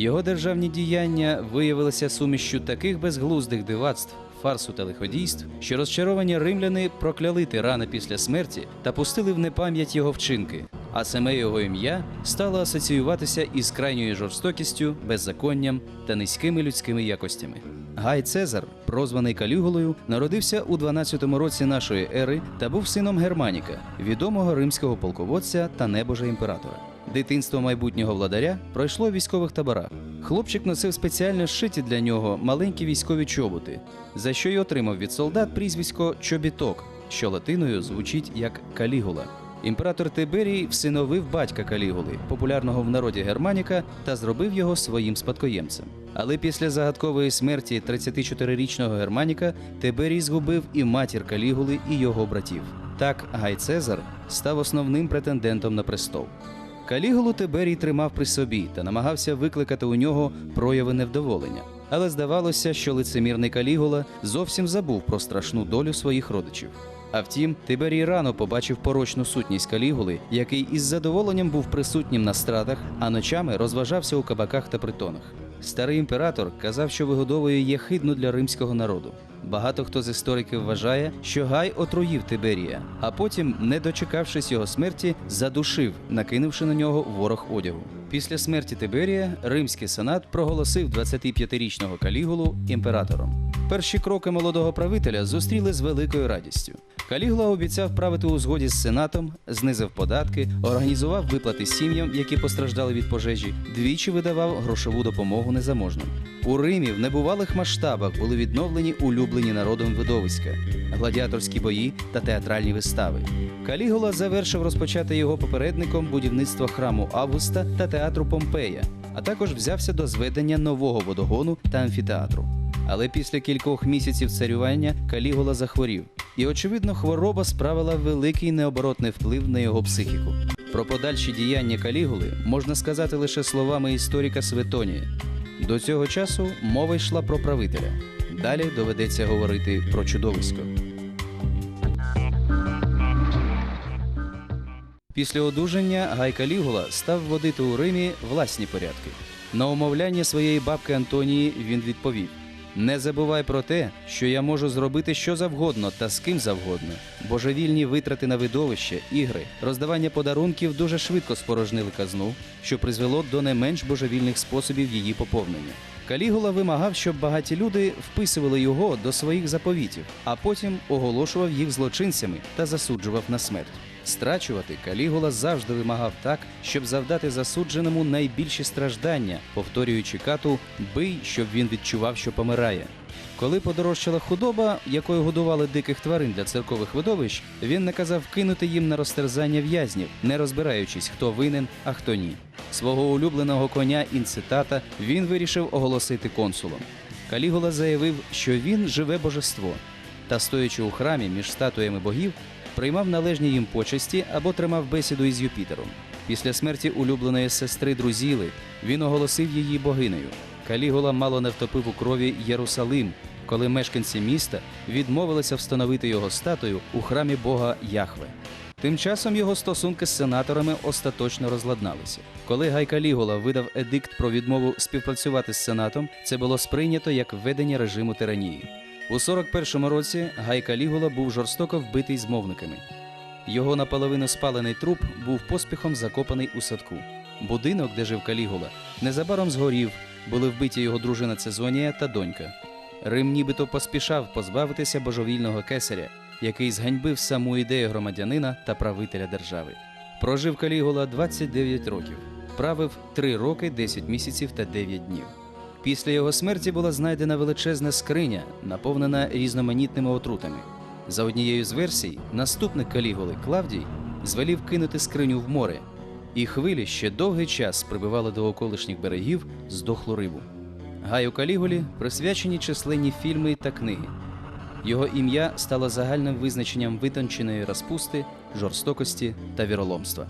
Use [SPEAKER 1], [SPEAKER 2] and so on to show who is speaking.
[SPEAKER 1] Його державні діяння виявилися сумішчю таких безглуздих дивацтв, фарсу та лиходійств, що розчаровані римляни прокляли тирана після смерті та пустили в непам'ять його вчинки. А саме його ім'я стало асоціюватися із крайньою жорстокістю, беззаконням та низькими людськими якостями. Гай Цезар, прозваний Калігулою, народився у 12-му році нашої ери та був сином Германіка, відомого римського полководця та небожа імператора. Дитинство майбутнього владаря пройшло в військових таборах. Хлопчик носив спеціально зшиті для нього маленькі військові чоботи, за що й отримав від солдат прізвисько Чобіток, що латиною звучить як Калігула. Імператор Тиберій всиновив батька Калігули, популярного в народі Германіка, та зробив його своїм спадкоємцем. Але після загадкової смерті 34-річного Германіка Тиберій згубив і матір Калігули, і його братів. Так Гай Цезар став основним претендентом на престол. Калігулу Тиберій тримав при собі та намагався викликати у нього прояви невдоволення. Але здавалося, що лицемірний Калігула зовсім забув про страшну долю своїх родичів. А втім, Тиберій рано побачив порочну сутність Калігули, який із задоволенням був присутнім на страдах, а ночами розважався у кабаках та притонах. Старий імператор казав, що вигодовує є хидно для римського народу. Багато хто з істориків вважає, що Гай отруїв Тиберія, а потім, не дочекавшись його смерті, задушив, накинувши на нього ворог одягу. Після смерті Тиберія римський сенат проголосив 25-річного Калігулу імператором. Перші кроки молодого правителя зустріли з великою радістю. Калігула обіцяв правити у згоді з сенатом, знизив податки, організував виплати сім'ям, які постраждали від пожежі, двічі видавав грошову допомогу незаможним. У Римі в небувалих масштабах були відновлені улюблені народом видовиська, гладіаторські бої та театральні вистави. Калігула завершив розпочати його попередником будівництво храму Августа та театру Помпея, а також взявся до зведення нового водогону та амфітеатру. Але після кількох місяців царювання Калігула захворів, і очевидно, хвороба справила великий необоротний вплив на його психіку. Про подальші діяння Калігули можна сказати лише словами історика Светонія. До цього часу мова йшла про правителя. Далі доведеться говорити про чудовисько. Після одужання Гай Калігула став водити у Римі власні порядки. На умовляння своєї бабки Антонії він відповів: Не забувай про те, що я можу зробити що завгодно та з ким завгодно. Божевільні витрати на видовище, ігри, роздавання подарунків дуже швидко спорожнили казну, що призвело до не менш божевільних способів її поповнення. Калігула вимагав, щоб багаті люди вписували його до своїх заповітів, а потім оголошував їх злочинцями та засуджував на смерть. Страчувати Калігула завжди вимагав так, щоб завдати засудженому найбільші страждання, повторюючи кату бий, щоб він відчував, що помирає. Коли подорожчала худоба, якою годували диких тварин для церкових видовищ, він наказав кинути їм на розтерзання в'язнів, не розбираючись, хто винен, а хто ні. Свого улюбленого коня інцитата він вирішив оголосити консулом. Калігула заявив, що він живе божество, та стоячи у храмі між статуями богів, приймав належні їм почесті або тримав бесіду із Юпітером. Після смерті улюбленої сестри Друзіли він оголосив її богинею. Калігула мало не втопив у крові Єрусалим, коли мешканці міста відмовилися встановити його статую у храмі бога Яхве. Тим часом його стосунки з сенаторами остаточно розладналися. Коли Гай Калігула видав едикт про відмову співпрацювати з сенатом, це було сприйнято як введення режиму тиранії. У 41-му році Гай Калігула був жорстоко вбитий змовниками. Його наполовину спалений труп був поспіхом закопаний у садку. Будинок, де жив Калігула, незабаром згорів, були вбиті його дружина Цезонія та донька. Рим нібито поспішав позбавитися божовільного кесаря, який зганьбив саму ідею громадянина та правителя держави. Прожив Калігула 29 років, правив 3 роки, 10 місяців та 9 днів. Після його смерті була знайдена величезна скриня, наповнена різноманітними отрутами. За однією з версій, наступник Калігули Клавдій звелів кинути скриню в море, і хвилі ще довгий час прибивали до околишніх берегів здохлу рибу. Гаю Калігулі присвячені численні фільми та книги. Його ім'я стало загальним визначенням витонченої розпусти, жорстокості та віроломства.